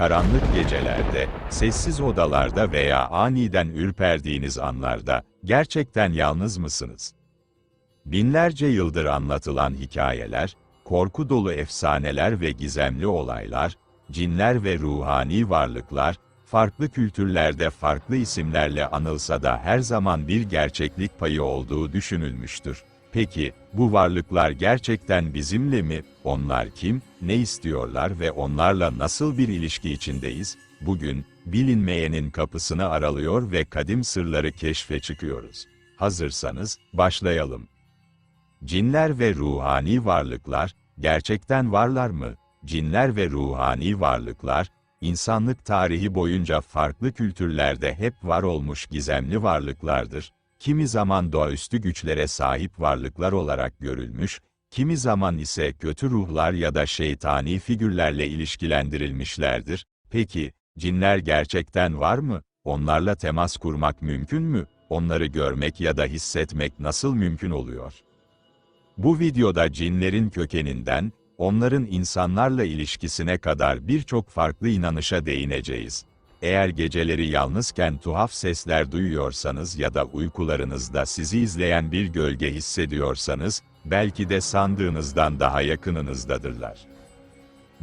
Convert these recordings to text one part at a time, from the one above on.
Karanlık gecelerde, sessiz odalarda veya aniden ürperdiğiniz anlarda, gerçekten yalnız mısınız? Binlerce yıldır anlatılan hikayeler, korku dolu efsaneler ve gizemli olaylar, cinler ve ruhani varlıklar, farklı kültürlerde farklı isimlerle anılsa da her zaman bir gerçeklik payı olduğu düşünülmüştür. Peki, bu varlıklar gerçekten bizimle mi? Onlar kim? Ne istiyorlar ve onlarla nasıl bir ilişki içindeyiz? Bugün, bilinmeyenin kapısını aralıyor ve kadim sırları keşfe çıkıyoruz. Hazırsanız, başlayalım. Cinler ve ruhani varlıklar, gerçekten varlar mı? Cinler ve ruhani varlıklar, insanlık tarihi boyunca farklı kültürlerde hep var olmuş gizemli varlıklardır. Kimi zaman doğaüstü güçlere sahip varlıklar olarak görülmüş, kimi zaman ise kötü ruhlar ya da şeytani figürlerle ilişkilendirilmişlerdir. Peki, cinler gerçekten var mı? Onlarla temas kurmak mümkün mü? Onları görmek ya da hissetmek nasıl mümkün oluyor? Bu videoda cinlerin kökeninden, onların insanlarla ilişkisine kadar birçok farklı inanışa değineceğiz. Eğer geceleri yalnızken tuhaf sesler duyuyorsanız ya da uykularınızda sizi izleyen bir gölge hissediyorsanız, belki de sandığınızdan daha yakınınızdadırlar.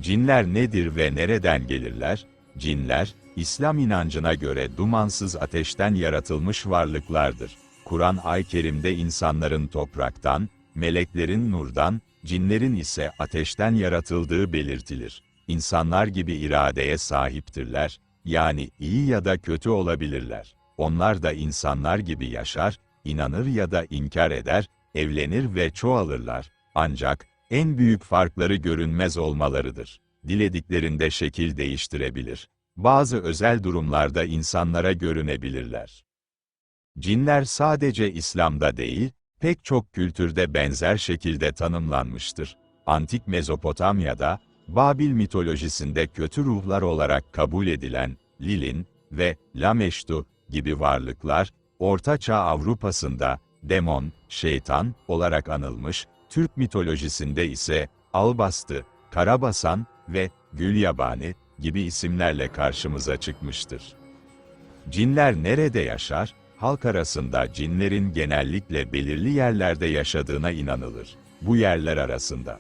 Cinler nedir ve nereden gelirler? Cinler, İslam inancına göre dumansız ateşten yaratılmış varlıklardır. Kur'an Ay Kerim'de insanların topraktan, meleklerin nurdan, cinlerin ise ateşten yaratıldığı belirtilir. İnsanlar gibi iradeye sahiptirler, yani iyi ya da kötü olabilirler. Onlar da insanlar gibi yaşar, inanır ya da inkar eder, evlenir ve çoğalırlar. Ancak, en büyük farkları görünmez olmalarıdır. Dilediklerinde şekil değiştirebilir. Bazı özel durumlarda insanlara görünebilirler. Cinler sadece İslam'da değil, pek çok kültürde benzer şekilde tanımlanmıştır. Antik Mezopotamya'da, Babil mitolojisinde kötü ruhlar olarak kabul edilen Lilin ve Lameştu gibi varlıklar, Orta Çağ Avrupa'sında demon, şeytan olarak anılmış, Türk mitolojisinde ise Albastı, Karabasan ve Gülyabani gibi isimlerle karşımıza çıkmıştır. Cinler nerede yaşar? Halk arasında cinlerin genellikle belirli yerlerde yaşadığına inanılır. Bu yerler arasında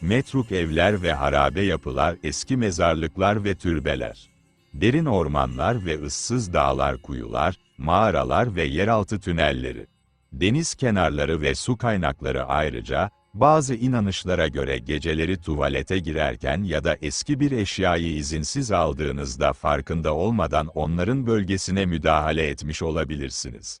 metruk evler ve harabe yapılar, eski mezarlıklar ve türbeler, derin ormanlar ve ıssız dağlar, kuyular, mağaralar ve yeraltı tünelleri, deniz kenarları ve su kaynakları ayrıca, bazı inanışlara göre geceleri tuvalete girerken ya da eski bir eşyayı izinsiz aldığınızda farkında olmadan onların bölgesine müdahale etmiş olabilirsiniz.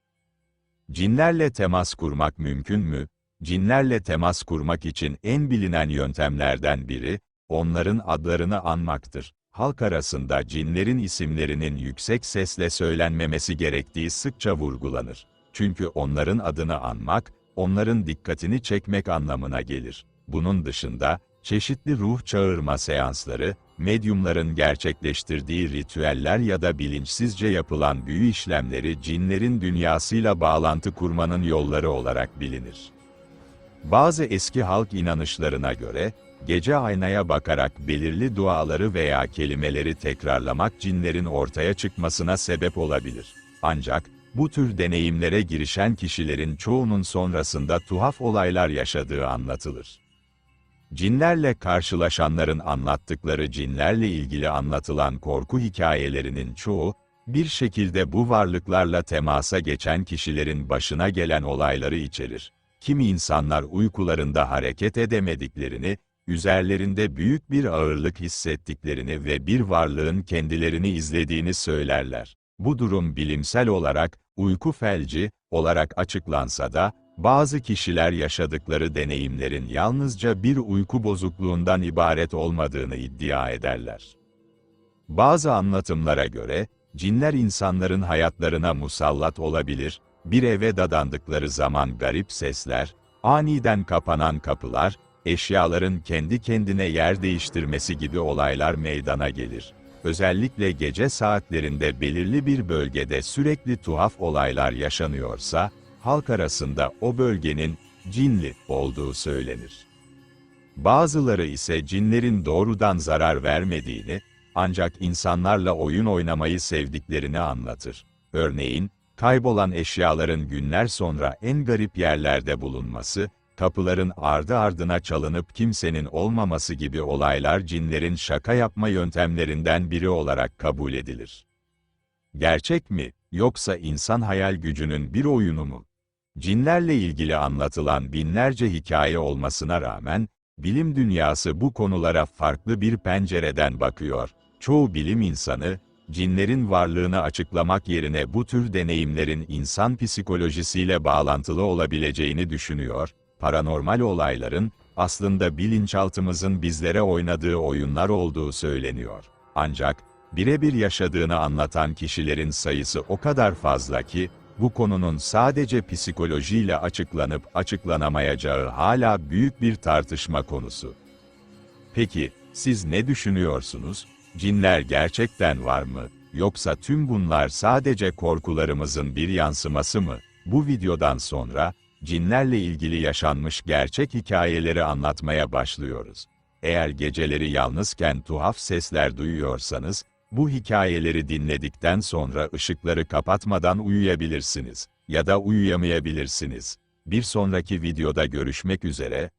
Cinlerle temas kurmak mümkün mü? Cinlerle temas kurmak için en bilinen yöntemlerden biri, onların adlarını anmaktır. Halk arasında cinlerin isimlerinin yüksek sesle söylenmemesi gerektiği sıkça vurgulanır. Çünkü onların adını anmak, onların dikkatini çekmek anlamına gelir. Bunun dışında, çeşitli ruh çağırma seansları, medyumların gerçekleştirdiği ritüeller ya da bilinçsizce yapılan büyü işlemleri cinlerin dünyasıyla bağlantı kurmanın yolları olarak bilinir. Bazı eski halk inanışlarına göre, gece aynaya bakarak belirli duaları veya kelimeleri tekrarlamak cinlerin ortaya çıkmasına sebep olabilir. Ancak, bu tür deneyimlere girişen kişilerin çoğunun sonrasında tuhaf olaylar yaşadığı anlatılır. Cinlerle karşılaşanların anlattıkları cinlerle ilgili anlatılan korku hikayelerinin çoğu, bir şekilde bu varlıklarla temasa geçen kişilerin başına gelen olayları içerir. Kimi insanlar uykularında hareket edemediklerini, üzerlerinde büyük bir ağırlık hissettiklerini ve bir varlığın kendilerini izlediğini söylerler. Bu durum bilimsel olarak, uyku felci, olarak açıklansa da, bazı kişiler yaşadıkları deneyimlerin yalnızca bir uyku bozukluğundan ibaret olmadığını iddia ederler. Bazı anlatımlara göre, cinler insanların hayatlarına musallat olabilir, bir eve dadandıkları zaman garip sesler, aniden kapanan kapılar, eşyaların kendi kendine yer değiştirmesi gibi olaylar meydana gelir. Özellikle gece saatlerinde belirli bir bölgede sürekli tuhaf olaylar yaşanıyorsa, halk arasında o bölgenin cinli olduğu söylenir. Bazıları ise cinlerin doğrudan zarar vermediğini, Ancak insanlarla oyun oynamayı sevdiklerini anlatır. Örneğin, kaybolan eşyaların günler sonra en garip yerlerde bulunması, kapıların ardı ardına çalınıp kimsenin olmaması gibi olaylar cinlerin şaka yapma yöntemlerinden biri olarak kabul edilir. Gerçek mi, yoksa insan hayal gücünün bir oyunu mu? Cinlerle ilgili anlatılan binlerce hikaye olmasına rağmen, bilim dünyası bu konulara farklı bir pencereden bakıyor. Çoğu bilim insanı, cinlerin varlığını açıklamak yerine bu tür deneyimlerin insan psikolojisiyle bağlantılı olabileceğini düşünüyor, paranormal olayların, aslında bilinçaltımızın bizlere oynadığı oyunlar olduğu söyleniyor. Ancak, birebir yaşadığını anlatan kişilerin sayısı o kadar fazla ki, bu konunun sadece psikolojiyle açıklanıp açıklanamayacağı hala büyük bir tartışma konusu. Peki, siz ne düşünüyorsunuz? Cinler gerçekten var mı? Yoksa tüm bunlar sadece korkularımızın bir yansıması mı? Bu videodan sonra, cinlerle ilgili yaşanmış gerçek hikayeleri anlatmaya başlıyoruz. Eğer geceleri yalnızken tuhaf sesler duyuyorsanız, bu hikayeleri dinledikten sonra ışıkları kapatmadan uyuyabilirsiniz ya da uyuyamayabilirsiniz. Bir sonraki videoda görüşmek üzere,